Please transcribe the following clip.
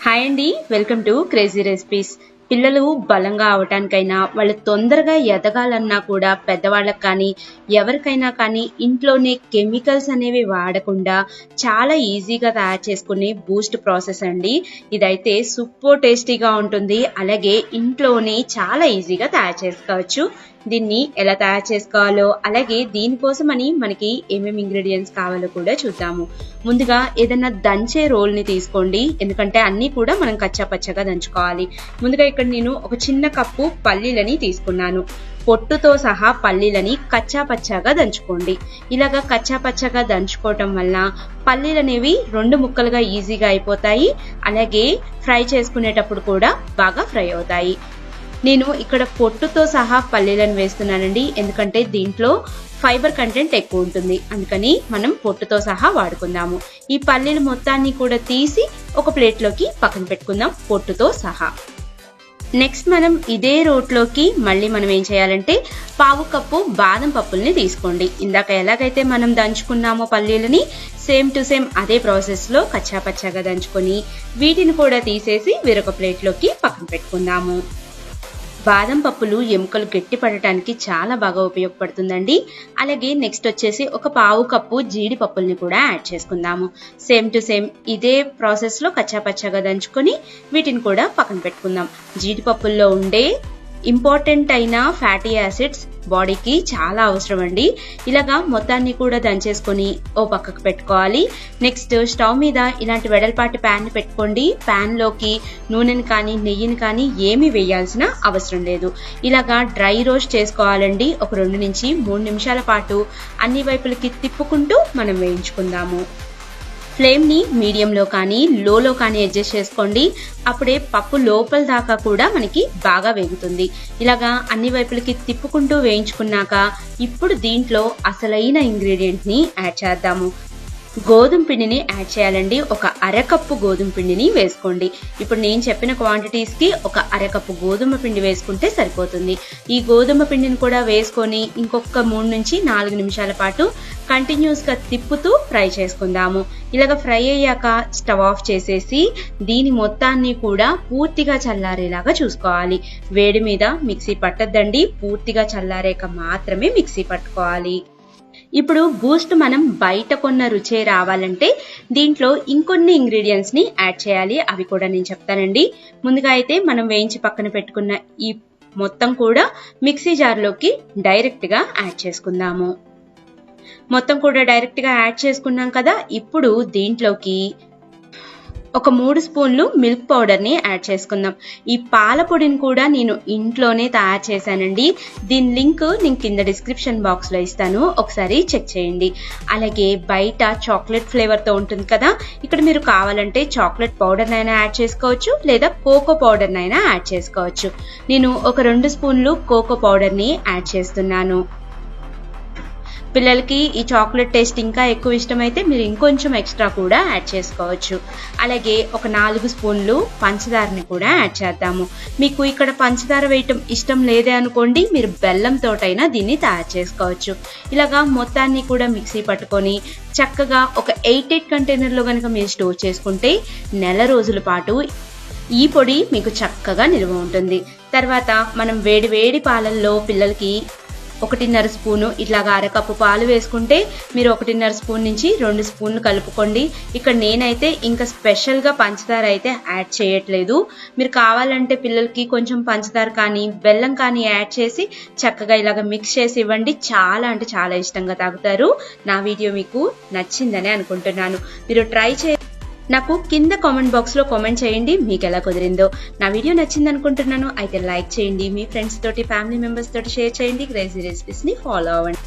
Hi అండి welcome to crazy recipes. పిల్లలు బలంగా అవటానికైనా వాళ్ళు తొందరగా ఎదగాలన్నా కూడా పెద్దవాళ్ళకి కానీ ఎవరికైనా కానీ ఇంట్లోనే కెమికల్స్ అనేవి వాడకుండా చాలా ఈజీగా తయారు చేసుకునే బూస్ట్ ప్రాసెస్ అండి. ఇదైతే సూపర్ టేస్టీగా ఉంటుంది. అలాగే ఇంట్లోనే చాలా ఈజీగా తయారు చేసుకోవచ్చు. దీన్ని ఎలా తయారు చేసుకోవాలో అలాగే దీనికోసమని మనకి ఏమేమి ఇంగ్రీడియంట్స్ కావాలో కూడా చూద్దాము. ముందుగా ఏదైనా దంచే రోల్ని తీసుకోండి. ఎందుకంటే అన్ని కూడా మనం కచ్చా పచ్చగా దంచుకోవాలి. ముందుగా ఇక్కడ నేను ఒక చిన్న కప్పు పల్లీలని తీసుకున్నాను. పొట్టుతో సహా పల్లీలని కచ్చా పచ్చాగా దంచుకోండి. ఇలాగా కచ్చా పచ్చగా దంచుకోవటం వల్ల పల్లీలు అనేవి రెండు ముక్కలుగా ఈజీగా అయిపోతాయి. అలాగే ఫ్రై చేసుకునేటప్పుడు కూడా బాగా ఫ్రై అవుతాయి. నేను ఇక్కడ పొట్టుతో సహా పల్లీలను వేస్తున్నానండి. ఎందుకంటే దీంట్లో ఫైబర్ కంటెంట్ ఎక్కువ ఉంటుంది. అందుకని మనం పొట్టుతో సహా వాడుకుందాము. ఈ పల్లీలు మొత్తాన్ని కూడా తీసి ఒక ప్లేట్లోకి పక్కన పెట్టుకుందాం పొట్టుతో సహా. నెక్స్ట్ మనం ఇదే రోట్లోకి మళ్ళీ మనం ఏం చేయాలంటే పావు కప్పు బాదం పప్పుల్ని తీసుకోండి. ఇందాక ఎలాగైతే మనం దంచుకున్నామో పల్లీలని సేమ్ టు సేమ్ అదే ప్రాసెస్లో కచ్చా పచ్చాగా దంచుకొని వీటిని కూడా తీసేసి వేరొక ప్లేట్లోకి పక్కన పెట్టుకుందాము. బాదం పప్పులు ఎముకలు గట్టి పడటానికి చాలా బాగా ఉపయోగపడుతుందండి. అలాగే నెక్స్ట్ వచ్చేసి ఒక పావు కప్పు జీడిపప్పుల్ని కూడా యాడ్ చేసుకుందాము. సేమ్ టు సేమ్ ఇదే ప్రాసెస్లో కచ్చాపచ్చాగా దంచుకొని వీటిని కూడా పక్కన పెట్టుకుందాం. జీడిపప్పుల్లో ఉండే ఇంపార్టెంట్ అయిన ఫ్యాటీ యాసిడ్స్ బాడీకి చాలా అవసరం అండి ఇలాగా మొత్తాన్ని కూడా దంచేసుకొని ఓ పక్కకు పెట్టుకోవాలి. నెక్స్ట్ స్టవ్ మీద ఇలాంటి వెడల్పాటి ప్యాన్ పెట్టుకోండి. ప్యాన్లోకి నూనెని కానీ నెయ్యిని కానీ ఏమీ వేయాల్సిన అవసరం లేదు. ఇలాగా డ్రై రోస్ట్ చేసుకోవాలండి. ఒక రెండు నుంచి మూడు నిమిషాల పాటు అన్ని వైపులకి తిప్పుకుంటూ మనం వేయించుకుందాము. ఫ్లేమ్ని మీడియంలో కానీ లోలో కానీ అడ్జస్ట్ చేసుకోండి. అప్పుడే పప్పు లోపల దాకా కూడా మనకి బాగా వేగుతుంది. ఇలాగా అన్ని వైపులకి తిప్పుకుంటూ వేయించుకున్నాక ఇప్పుడు దీంట్లో అసలైన ఇంగ్రీడియంట్ని యాడ్ చేద్దాము. గోధుమ పిండిని యాడ్ చేయాలండి. ఒక అరకప్పు గోధుమ పిండిని వేసుకోండి. ఇప్పుడు నేను చెప్పిన క్వాంటిటీస్కి ఒక అరకప్పు గోధుమ పిండి వేసుకుంటే సరిపోతుంది. ఈ గోధుమ పిండిని కూడా వేసుకొని ఇంకొక మూడు నుంచి నాలుగు నిమిషాల పాటు కంటిన్యూస్గా తిప్పుతూ ఫ్రై చేసుకుందాము. ఇలాగ ఫ్రై అయ్యాక స్టవ్ ఆఫ్ చేసేసి దీని మొత్తాన్ని కూడా పూర్తిగా చల్లారేలాగా చూసుకోవాలి. వేడి మీద మిక్సీ పట్టద్దండి. పూర్తిగా చల్లారాక మాత్రమే మిక్సీ పట్టుకోవాలి. ఇప్పుడు బూస్ట్ మనం బయట కొన్న రుచే రావాలంటే దీంట్లో ఇంకొన్ని ఇంగ్రీడియంట్స్ని యాడ్ చేయాలి. అవి కూడా నేను చెప్తానండి. ముందుగా అయితే మనం వేయించి పక్కన పెట్టుకున్న ఈ మొత్తం కూడా మిక్సీ జార్లోకి డైరెక్ట్గా యాడ్ చేసుకుందాము. మొత్తం కూడా డైరెక్ట్గా యాడ్ చేసుకున్నాం కదా ఇప్పుడు దీంట్లోకి ఒక మూడు స్పూన్లు మిల్క్ పౌడర్ని యాడ్ చేసుకుందాం. ఈ పాల పొడిని కూడా నేను ఇంట్లోనే తయారు చేశానండి. దీని లింక్ నేను కింద డిస్క్రిప్షన్ బాక్స్లో ఇస్తాను. ఒకసారి చెక్ చేయండి. అలాగే బయట చాక్లెట్ ఫ్లేవర్తో ఉంటుంది కదా ఇక్కడ మీరు కావాలంటే చాక్లెట్ పౌడర్నైనా యాడ్ చేసుకోవచ్చు లేదా కోకో పౌడర్నైనా యాడ్ చేసుకోవచ్చు. నేను ఒక రెండు స్పూన్లు కోకో పౌడర్ని యాడ్ చేస్తున్నాను. పిల్లలకి ఈ చాక్లెట్ టేస్ట్ ఇంకా ఎక్కువ ఇష్టమైతే మీరు ఇంకొంచెం ఎక్స్ట్రా కూడా యాడ్ చేసుకోవచ్చు. అలాగే ఒక నాలుగు స్పూన్లు పంచదారని కూడా యాడ్ చేద్దాము. మీకు ఇక్కడ పంచదార వేయటం ఇష్టం లేదే అనుకోండి మీరు బెల్లంతోటైనా దీన్ని తయారు చేసుకోవచ్చు. ఇలాగా మొత్తాన్ని కూడా మిక్సీ పట్టుకొని చక్కగా ఒక ఎయిట్ ఎయిట్ కంటైనర్లో కనుక మీరు స్టోర్ చేసుకుంటే నెల రోజుల పాటు ఈ పొడి మీకు చక్కగా నిల్వ ఉంటుంది. తర్వాత మనం వేడి వేడి పాలల్లో పిల్లలకి ఒకటిన్నర స్పూను ఇట్లాగా అరకప్పు పాలు వేసుకుంటే మీరు ఒకటిన్నర స్పూన్ నుంచి రెండు స్పూన్లు కలుపుకోండి. ఇక్కడ నేనైతే ఇంకా స్పెషల్గా పంచదార అయితే యాడ్ చేయట్లేదు. మీరు కావాలంటే పిల్లలకి కొంచెం పంచదార కానీ బెల్లం కానీ యాడ్ చేసి చక్కగా ఇలాగ మిక్స్ చేసి ఇవ్వండి. చాలా అంటే చాలా ఇష్టంగా తాగుతారు. నా వీడియో మీకు నచ్చిందని అనుకుంటున్నాను. మీరు ట్రై చే నాకు కింద కామెంట్ బాక్స్లో కామెంట్ చేయండి మీకు ఎలా కుదిరిందో. నా వీడియో నచ్చింది అనుకుంటున్నాను అయితే లైక్ చేయండి మీ ఫ్రెండ్స్ తోటి ఫ్యామిలీ మెంబర్స్ తోటి షేర్ చేయండి క్రేజీ రెసిపీస్ని ఫాలో అవ్వండి.